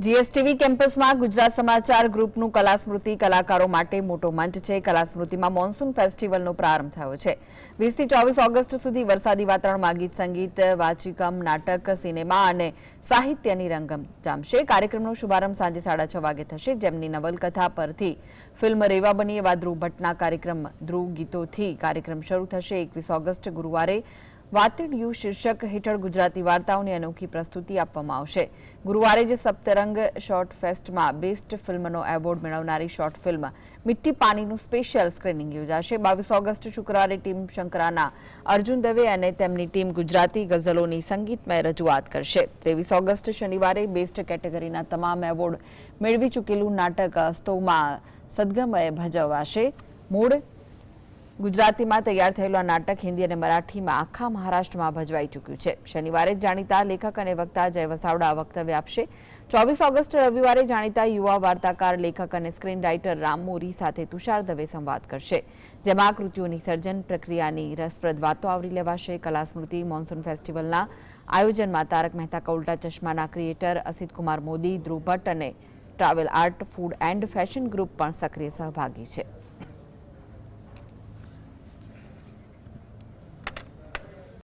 GSTV કેમ્પસમાં ગુજરાત સમાચાર ગ્રુપનું કલા સ્મૃતિ કલાકારો માટે મોટો મંચ છે. કલા સ્મૃતિમાં મોન્સૂન ફેસ્ટિવલનો પ્રારંભ થયો છે. વીસથી ચોવીસ ઓગસ્ટ સુધી વરસાદી વાતાવરણમાં ગીત, સંગીત, વાચિકમ, નાટક, સિનેમા અને સાહિત્યની રંગમ જામશે. કાર્યક્રમનો શુભારંભ સાંજે સાડા છ વાગે થશે. જેમની નવલકથા પરથી ફિલ્મ રેવા બની એવા ધ્રુવ ભટ્ટના કાર્યક્રમ ધ્રુવ ગીતોથી કાર્યક્રમ શરૂ થશે. એકવીસ ઓગસ્ટ ગુરુવારે વાતિડિયું શીર્ષક હેઠળ ગુજરાતી વાર્તાઓની અનોખી પ્રસ્તુતિ આપવામાં આવશે. ગુરુવારે જે સપ્તરંગ શોર્ટ ફેસ્ટમાં બેસ્ટ ફિલ્મનો એવોર્ડ મેળવનારી શોર્ટ ફિલ્મ મિટ્ટી પાણીનું સ્પેશિયલ સ્ક્રીનિંગ યોજાશે. બાવીસ ઓગસ્ટ શુક્રવારે ટીમ શંકરાના અર્જુન દવે અને તેમની ટીમ ગુજરાતી ગઝલોની સંગીતમય રજૂઆત કરશે. ત્રેવીસ ઓગસ્ટ શનિવારે બેસ્ટ કેટેગરીના તમામ એવોર્ડ મેળવી ચૂકેલું નાટક અસ્તોમાં સદગમય ભજવાશે. મૂળ ગુજરાતીમાં તૈયાર થયેલું આ નાટક હિન્દી અને મરાઠીમાં આખા મહારાષ્ટ્રમાં ભજવાઈ ચૂક્યું છે. શનિવારે જાણીતા લેખક અને વક્તા જય વસાવડા વક્તવ્ય આપશે. ચોવીસ ઓગસ્ટ રવિવારે જાણીતા યુવા વાર્તાકાર, લેખક અને સ્ક્રીન રાઇટર રામ મોરી સાથે તુષાર દવે સંવાદ કરશે. જેમાં કૃતિઓની સર્જન પ્રક્રિયાની રસપ્રદ વાતો આવરી લેવાશે. કલા સ્મૃતિ મોન્સૂન ફેસ્ટિવલના આયોજનમાં તારક મહેતા કૌલ્ટા ચશ્માના ક્રિએટર અસિત કુમાર મોદી, ધ્રુવ ભટ્ટ અને travel art, food and fashion group પણ સક્રિય સહભાગી છે.